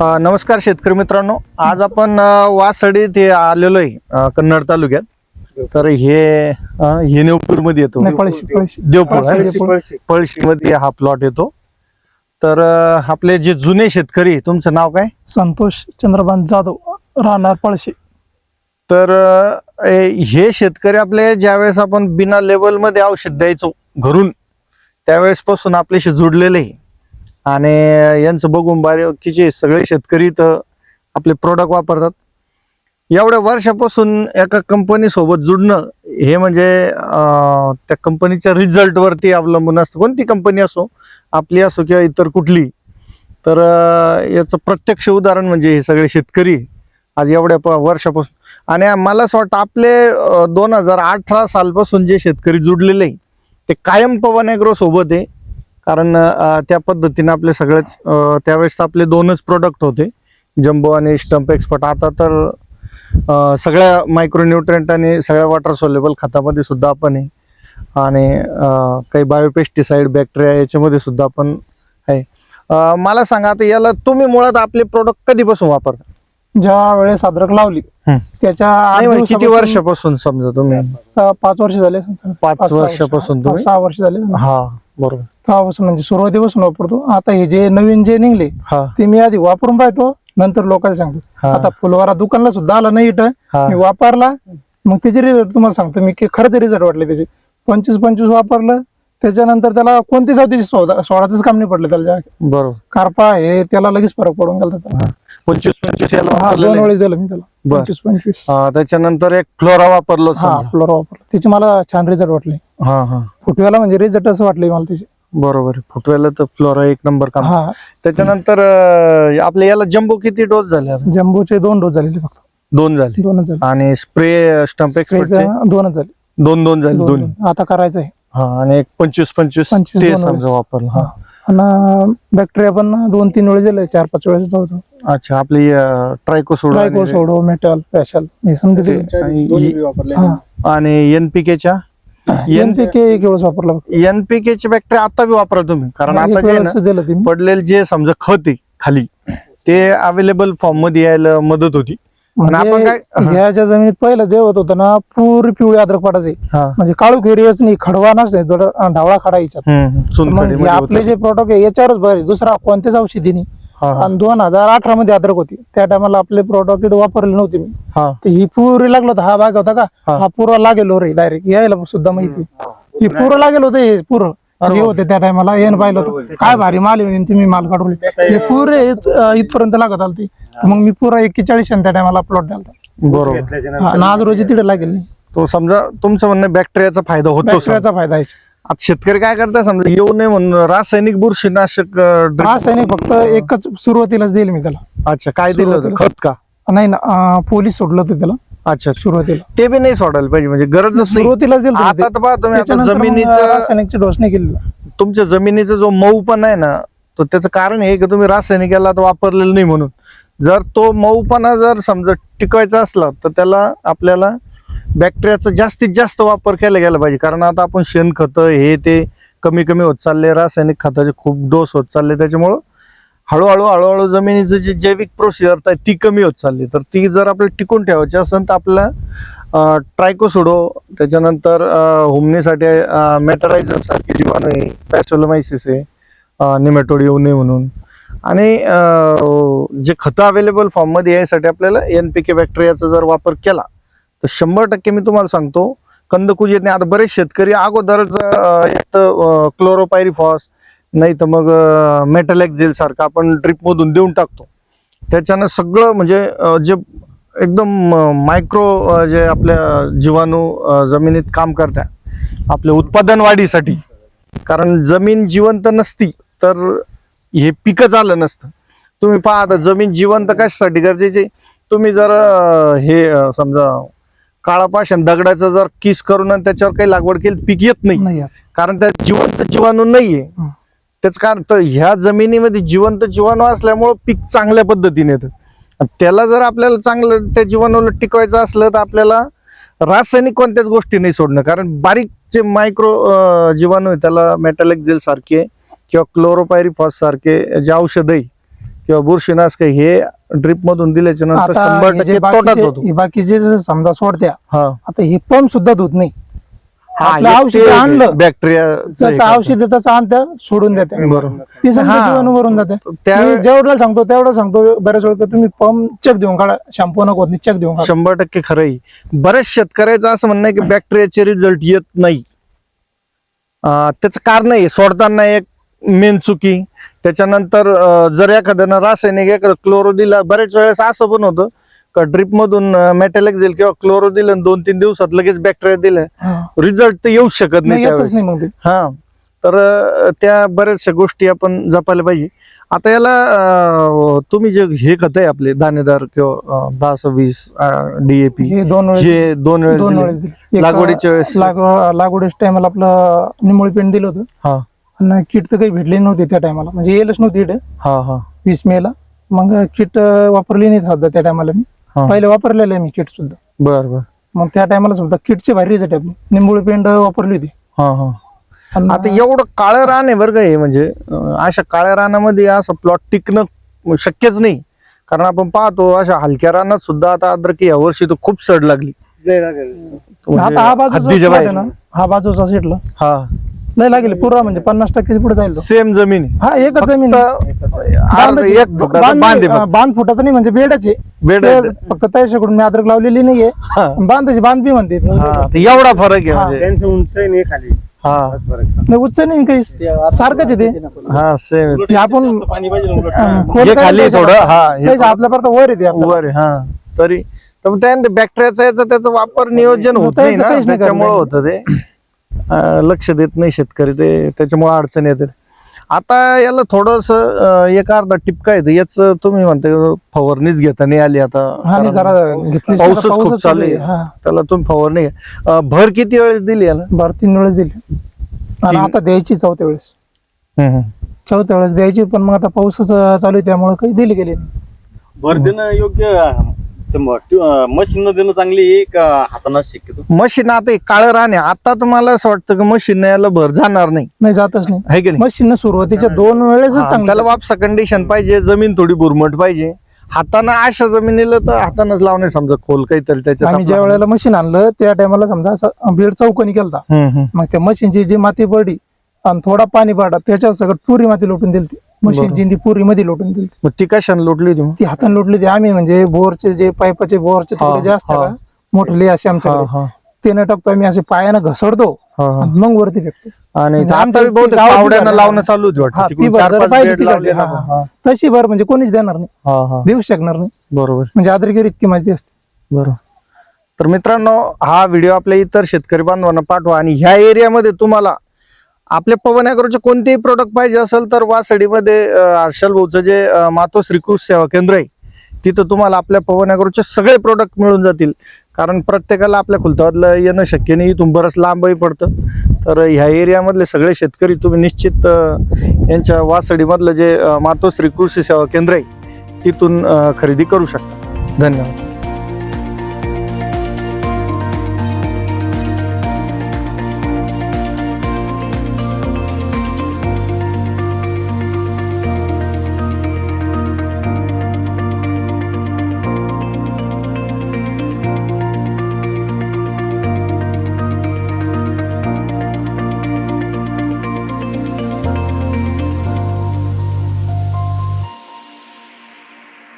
नमस्कार शेतकरी मित्रांनो. आज आपण अ, वासडी ते आलेलो आहे कन्नड तालुक्यात. तर हे हे मध्ये येतो. देवपूर पळशी, मध्ये हा प्लॉट येतो. तर आपले जे जुने शेतकरी तुमचं नाव काय? संतोष चंद्रकांत जाधव राहणार पळशी. तर हे शेतकरी आपले ज्यावेळेस आपण बिना लेवलमध्ये औषध द्यायचो घरून त्यावेळेस पासून आपल्याशी जुडलेले आहे. आणि यांचं बघून बारीकीचे सगळे शेतकरी तर आपले प्रोडक्ट वापरतात. एवढ्या वर्षापासून एका कंपनीसोबत जुडणं हे म्हणजे त्या कंपनीच्या रिझल्टवरती अवलंबून असतं. कोणती कंपनी असो आपली असो किंवा इतर कुठली. तर याचं प्रत्यक्ष उदाहरण म्हणजे हे सगळे शेतकरी आज एवढ्या प- वर्षापासून. आणि मला असं वाटतं आपले दोन हजार अठरा सालपासून जे शेतकरी जुडलेले आहे, ते कायम पवन ॲग्रो सोबत आहे. कारण त्या पद्धतीने आपले सगळेच त्यावेळेस आपले दोनच प्रोडक्ट होते. जम्बो आणि स्टंप एक्सपर्ट आता तर सगळ्या मायक्रोन्युट्रंट आणि सगळ्या वॉटर सोलेबल खतामध्ये सुद्धा आपण आहे. आणि काही बायोपेस्टिसाइड बॅक्टेरिया याच्यामध्ये सुद्धा आपण आहे. मला सांगा आता याला तुम्ही मुळात आपले प्रोडक्ट कधीपासून वापरता? ज्या वेळेस अद्रक लावली. त्याच्या म्हणजे किती वर्षापासून समजा तुम्ही? पाच वर्ष झाले. पाच. वर्षापासून सहा वर्ष झाले. हा बरोबर. तेव्हापासून म्हणजे सुरुवातीपासून वापरतो. आता हे जे नवीन जे निघले हा. ते मी आधी वापरून पाहतो नंतर लोकांना सांगतो. हा. आता फुलवारा दुकानला सुद्धा आला नाही इथं. हा. मी वापरला मग त्याचे रिझल्ट तुम्हाला सांगतो. मी की खरंच रिझल्ट वाटले त्याचे. पंचवीस पंचवीस वापरलं त्याच्यानंतर त्याला कोणतीच औषधी सोडा सोडाचंच काम नाही पडलं त्याला. बरोबर. कार्पा हे त्याला लगेच फरक पडून गेला त्याला पंचवीस पंचवीस याला हा वापरलेलं दोन आहे. वेळेस दिलं मी त्याला. बर. पंचवीस पंचवीस. हा, त्याच्यानंतर एक फ्लोरा वापरलो हा समजा. फ्लोरा वापरला. त्याचे मला छान रिझल्ट वाटले. हा हा. फुटव्याला म्हणजे रिझल्ट असं वाटले मला त्याचे. बरोबर फुटवेला तर फ्लोरा एक नंबर काम हा. त्याच्यानंतर अं, आपल्या याला जम्बो किती डोस झाले आता? जम्बोचे दोन डोस झालेले फक्त. दोन झाले. दोनच झाले. आणि स्प्रे स्टंप एक्सपर्टचे? दोनच झाले. दोन दोन झाले दोन दोन. दोन. आता करायचं आहे. हा आणि एक पंचवीस पंचवीस पंचवीस ते दोन समजा वेळेस. वापरलं. हा. आणि बॅक्टेरिया पण दोन तीन वेळेस दिले चार पाच वेळेस होतो. अच्छा आपली ट्रायकोसोड ट्रायको सोडो मेटल पॅशल हे समजा दिले हा आणि एनपीकेच्या एनपीके एक वेळेस वापरला फक्त. एनपीकेचे बॅक्टेरिया आता बी वापरा तुम्ही कारण आता जे आहे ना. पडलेले जे समजा खत आहे खाली ते अवेलेबल फॉर्ममध्ये यायला मदत होती. आणि आपण काय म्हणजे ह्या ज्या जमिनीत पहिलं जे होत होतं ना पुरी पिवळी अद्रक हा. म्हणजे काळू घेरीच नाही खडवा नसते थोडं ढावळा खडा याच्यात. हम्म, मग हे आपले होतं. जे प्रोडक्ट आहे याच्यावरच बरे दुसरा कोणत्याच औषधी नाही. हा, हा, आणि दोन हजार अठरा मध्ये अद्रक होती. त्या टायमाला आपले प्रोडक्ट वापरले नव्हते मी. हा. तर ही पुरी लागलो होता. हा भाग होता का? हा. हा पुरा लागेल रे डायरेक्ट यायला सुद्धा माहिती. हे. पुरं लागेल होतं हे पुरं. हे होते त्या टायमाला येणं पाहिलं होतं. काय भारी माल आहे म्हणे तुम्ही माल काढून. हे पुरे इथ- इथपर्यंत लागत आलं ते तर मग मी पुरा एक्केचाळीस त्या टायमाला प्लॉट द्याल बरोबर. आणि आज रोजी तिथे लागेल. नाही तो समजा तुमचं म्हणणं बॅक्टेरियाचा फायदा होतो. बॅक्टेरियाचा फायदा आहे. आता शेतकरी काय करतात समजा? येऊ नये म्हणून रासायनिक बुरशीनाशक अं, drip- रासायनिक फक्त एकच सुरुवातीलाच देईल मी त्याला. अच्छा काय दिलं होतं? सुरुवातीला. खत का? नाही ना अं, पोलीस सोडलं होतं त्याला. अच्छा सुरुवातीला. ते बी नाही सोडायला पाहिजे म्हणजे गरजच नाही सुरुवातीलाच दिलं होतं ते. आता तर पहा तुम्ही आता त्याच्यानंतर मग जमिनीचं रासायनिकची डोस नाही केली. तुमच्या जमिनीचा जो मऊ पण आहे ना तर त्याचं कारण हे की तुम्ही रासायनिक याला आता वापरलेलं नाही म्हणून. जर तो मऊपणा जर समजा टिकवायचा असला तर त्याला आपल्याला बॅक्टेरियाचा जास्तीत जास्त वापर केला गेला पाहिजे. कारण आता आपण शेणखतं हे ते कमी कमी होत चालले रासायनिक खताचे खूप डोस होत चालले त्याच्यामुळं हळूहळू हळूहळू जमिनीचं जी जैविक प्रोसिजर आहे ती कमी होत चालली. तर ती जर आपल्याला टिकून ठेवायची असेल तर आपल्याला ट्रायकोसोडो त्याच्यानंतर हुमणीसाठी मॅटरायझम सारखे जीवाणू आहे पॅसोलोमायसिस आहे निमेटोड येऊ नये म्हणून. आणि जे खतं अवेलेबल फॉर्ममध्ये यायसाठी आपल्याला एन पी के बॅक्टेरियाचा जर वापर केला तर शंभर टक्के मी तुम्हाला सांगतो कंदकुजी येत नाही. आता बरेच शेतकरी अगोदरच एक तर क्लोरोपायरिफॉस नाही तर मग मेटलॅक्झेल सारखं आपण ड्रिपमधून देऊन टाकतो. त्याच्यानं सगळं म्हणजे जे एकदम मायक्रो जे आपल्या जीवाणू जमिनीत काम करतात आपल्या उत्पादन वाढीसाठी. कारण जमीन जिवंत नसती तर हे पिकच आलं नसतं. तुम्ही पहा आता जमीन जिवंत कशासाठी गरजेचे? तुम्ही जर हे समजा काळा पाषाण दगडाचं जर किस करून आणि त्याच्यावर काही लागवड केली पीक येत नाही. कारण त्यात जिवंत जीवाणू नाहीये. त्याच कारण तर ह्या जमिनीमध्ये जिवंत जीवाणू असल्यामुळं पीक चांगल्या पद्धतीने येतं त्याला जर आपल्याला चांगलं त्या जीवाणूला टिकवायचं असलं तर आपल्याला रासायनिक कोणत्याच गोष्टी नाही सोडणं कारण बारीक जे मायक्रो जीवाणू आहे त्याला मेटॅलिक जेल सारखे किंवा क्लोरोपायरिफॉस सारखे जे औषध आहे किंवा बुरशीनाशक हे ड्रिप मधून दिल्याच्या नंतर आता शंभर हे जे टक्के तोटाच बाकीचे होतो हे बाकीचे जे समजा सोडत्या हा. आता हे पंप सुद्धा धुत नाही. आपलं औषध आणलं. बॅक्टेरिया जसं औषध आहे तसं आणत्या सोडून देत्या. बरोबर. ती समजा हा. जीवन भरून जाते. त्या मी जेवढं सांगतो तेवढं सांगतो. बऱ्याच वेळ तुम्ही पंप चेक देऊन काढा. शॅम्पू नको होत नाही चेक देऊन काढा. शंभर टक्के खरं आहे बऱ्याच शेतकऱ्याचं असं म्हणणं आहे की बॅक्टेरियाचे रिझल्ट येत नाही. अं, त्याचं कारण आहे सोडताना एक मेन चुकी. त्याच्यानंतर जर एखाद्यानं रासायनिक एखादं क्लोरो दिला बऱ्याच वेळेस असं पण होतं का ड्रिप मधून मेटॅलिक्झेल किंवा क्लोरो दिलं आणि दोन तीन दिवसात लगेच बॅक्टेरिया दिलं. रिझल्ट तर येऊ शकत नाही हा. तर त्या बऱ्याचशा गोष्टी आपण जपायला पाहिजे. आता याला तुम्ही जे हे खत आहे आपले दाणेदार किंवा दहा सव्वीस डीएपी हे दोन वेळेस हे दोन वेळेस लागवडीच्या वेळेस. लाग- लागवडीच्या टायमाला आपलं निमुळी पेंट दिलं होतं. आणि किट तर काही भेटली नव्हती त्या टायमाला. म्हणजे येलच नव्हती इकडे हा हा. वीस मे ला. मग किट वापरली नाही सध्या त्या टायमाला मी. हा. पहिले वापरलेलं आहे मी किट सुद्धा. बर बर. मग त्या टायमाला सुद्धा किटचे भारी रिझल्ट आपली निंबोळी पेंट वापरली होती. हा हा. आता एवढं काळं रान आहे बरं का हे म्हणजे अं, अशा काळ्या रानामध्ये असं प्लॉट टिकणं शक्यच नाही. कारण आपण पाहतो अशा हलक्या रानात सुद्धा आता अद्रकी या वर्षी तर खूप सड लागली. आता हा हद्दीच्या बाहेर. आहे ना. हा बाजूचा सीटला हा. लय लागेल पुरा म्हणजे पन्नास टक्के पुढे जाईल तो. सेम जमीन आहे. हा एकच जमीन आहे. फक्त अर्ध- बांधाची. एक फुटाचा बांध बांध आहे नाही, फक्त. बांध फुटाचं नाही म्हणजे बेडाचे बेड आहे. फक्त त्याच्याकडून मी अद्रक लावलेली नाहीये हा. बांधाची बांध बी म्हणते हा, तर एवढा फरक आहे हा. म्हणजे त्यांचं उंच आहे नाही खाली हा फरक नाही उच्च नाही काही सारखंच आहे ते हा सेम हे आपण. अं, खोल हे काय खाली त्याच्या- थोडं हा हे त्याच्या आपल्यापर्यंत वर येते. वर आहे, हा तरी तर मग त्यानंतर बॅक्टेरियाचा याचा त्याचा वापर नियोजन होत नाही त्याचं ना काहीच नाही त्याच्यामुळे करता होतं ते लक्ष देत नाही शेतकरी. ते त्याच्यामुळे अडचण येते आता याला थोडस एक अर्धा टिपका येतं. याच तुम्ही म्हणता फवारणीच घेता नाही आली आता. हा जरा घेतली पाऊसच खूप चालू आहे. हा. त्याला तुम्ही फवारणी भर किती वेळेस दिली याला? बरं तीन वेळेस दिली. आणि आता द्यायची चौथ्या वेळेस. चौथ्या वेळेस द्यायची पण मग आता पाऊसच चालू आहे त्यामुळे काही दिली गेली नाही. भर देणं योग्य मशीन देणं चांगली का हातानं शक्यतो. मशीन आता हे काळं राहणे आता तर मला असं वाटतं की मशीन याला भर जाणार नाही. नाही जातच नाही. आहे की नाही? मशीन सुरुवातीच्या दोन वेळेस चांगलं त्याला वापसा कंडिशन पाहिजे जमीन थोडी बुरमट पाहिजे. हातानं अशा जमिनीला तर हातानच लावणे समजा खोल काहीतरी त्याच्यात आम्ही ज्या वेळेला मशीन आणलं त्या टायमाला समजा असं बेड चौकनी केलता. मग त्या मशीनची जी माती पडली आणि थोडा पाणी पडला त्याच्यावर सगळं पुरी माती लोटून दिली मशीनची ती पुरी मध्ये लोटून दिली मग ती कशाने लोटली होती मग? ती हाताने लोटली ती आम्ही म्हणजे बोरचे जे पाईपाचे बोरचे हा, तुकडे जे असतात हा. मोठले असे हा, आमच्याकडे हा, ते न टाकतो आम्ही असे पायानं घसडतो हा, हा. आणि मग वरती फेकतो. आणि म्हणजे आता आमच्या बी बहुतेक गावात बी पावड्यानं झालं. लावणं चालू होती हा, वाटतं. ती तिकडून भर चार जर पाच पाहिजे बेड ती लावले काढली. ना हा, हा, तशी भर म्हणजे कोणीच देणार नाही. हा, हा. देऊ शकणार नाही. बरोबर. म्हणजे आदरगिर इतकी माहिती असते. बरोबर. तर मित्रांनो हा व्हिडिओ आपल्या इतर शेतकरी बांधवांना पाठवा आणि ह्या एरियामध्ये तुम्हाला आपल्या पवन अॅग्रोचे कोणतेही प्रोडक्ट पाहिजे असेल तर वासडीमध्ये हर्षल भाऊचं जे मातो मातोश्री कृषी सेवा केंद्र आहे तिथं तुम्हाला आपल्या पवन अॅग्रोचे सगळे प्रोडक्ट मिळून जातील. कारण प्रत्येकाला आपल्या खुलताबादला येणं शक्य नाही इथून बरंच लांबही पडतं. तर ह्या एरियामधले सगळे शेतकरी तुम्ही निश्चित यांच्या वासडीमधलं जे मातो मातोश्री कृषी सेवा केंद्र आहे तिथून खरेदी करू शकता. धन्यवाद.